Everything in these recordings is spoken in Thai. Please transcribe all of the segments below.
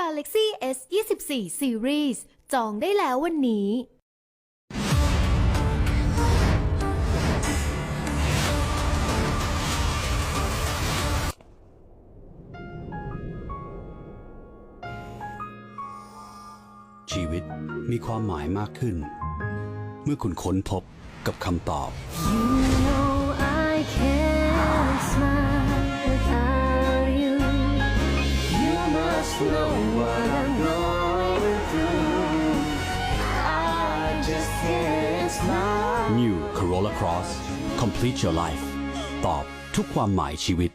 Galaxy S 24 Series จองได้แล้ววันนี้ ชีวิตมีความหมายมากขึ้น เมื่อคุณค้นพบกับคำตอบ You know I can't New Corolla Cross Complete Your Life ตอบทุกความหมายชีวิต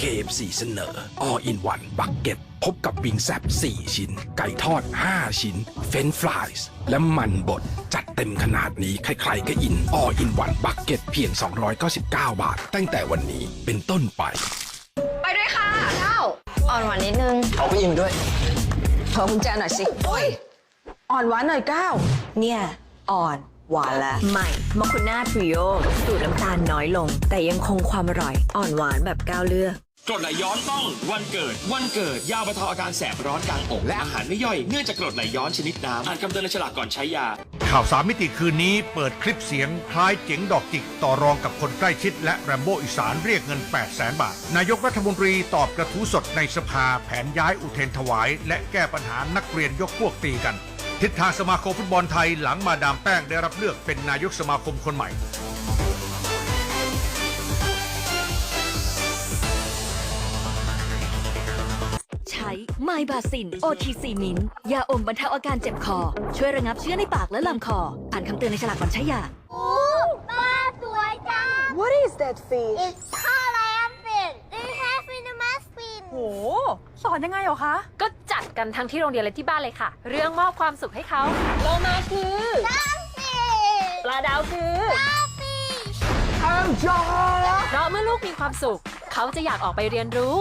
KFC เสนอ All in One Bucket พบกับวิงแซบ4 ชิ้น ไก่ทอด 5 ชิ้น เฟรนฟรายส์และมันบด จัดเต็มขนาดนี้ ใครๆก็อิน All in One Bucket เพียง 299 บาท ตั้งแต่วันนี้เป็นต้นไป ไปด้วยค่ะเก้าอ่อนหวานนิดนึง เอาไปยิงด้วยขอกุญแจหน่อยสิโอ้ย อ่อนหวานหน่อยเก้าเนี่ย อ่อน หวานและใหม่มอคุน่าทริโอสูตรน้ำตาลน้อยลง แต่ยังคงความอร่อย อ่อนหวานแบบก้าวเลือกกรดไหลย้อนต้องวันเกิด วันเกิด ยาบรรเทาอาการแสบร้อนกลางอกและอาหารไม่ย่อยเนื่องจากกรดไหลย้อนชนิดน้ำอ่านคำเตือนในฉลากก่อนใช้ยา ข่าวสามมิติคืนนี้เปิดคลิปเสียงคล้ายเจ๋งดอกจิกต่อรองกับคนใกล้ชิด และแรมโบ้อีสานเรียกเงิน 8 0 0แสนบาท นายกรัฐมนตรีตอบกระทู้สดในสภาแผนย้ายอุเทนถวาย และแก้ปัญหานักเรียนยกพวกตีกัน ทิศทางสมาคมฟุตบอลไทยหลังมาดามแป้งได้รับเลือกเป็นนายกสมาคมคนใหม่ ใช้ไมบาซิน OTC มินยาอมบรรเทาอาการเจ็บคอ ช่วยระงับเชื้อในปากและลำคอ อ่านคำเตือนในฉลากก่อนใช้ยา โอ้ป้าสวยจัง What is that fish It's called amphin They have in the muspin โห สอนยังไงเหรอคะ ก็จัด กันทั้งที่โรงเรียนและที่บ้านเลยค่ะ เรื่องมอบความสุขให้เขาโลมาคือ Starfish ปลาดาวคือ Starfish เพราะเมื่อลูกมีความสุข เขาจะอยากออกไปเรียนรู้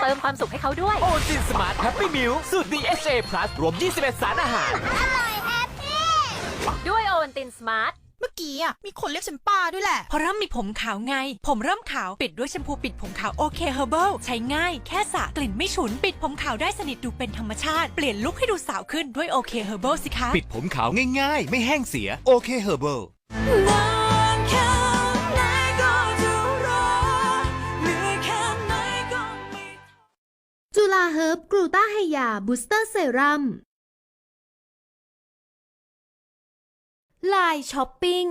เติมความสุขให้เขาด้วย โอจินสมาร์ทแฮปปี้มิลสูตร DHA Plus รวม 21 สารอาหาร อร่อยแฮปปี้ ด้วยโอวันตินสมาร์ท เมื่อกี้อะมีคนเรียกฉันป้าด้วยแหละเพราะเริ่มมีผมขาวไง ผมเริ่มขาวปิดด้วยแชมพูปิดผมขาวโอเคเฮอร์เบิลใช้ง่ายแค่สระกลิ่นไม่ฉุน ปิดผมขาวได้สนิทดูเป็นธรรมชาติ เปลี่ยนลุคให้ดูสาวขึ้นด้วยโอเคเฮอร์เบิลสิคะปิดผมขาวง่ายๆ ไม่แห้งเสียโอเคเฮอร์เบิลนานแค่ไหนก็จะรอเหนื่อยแค่ไหนก็ไม่จุฬาเฮิร์บกลูตาไฮยาบูสเตอร์เซรั่ม ไลน์ช้อปปิ้ง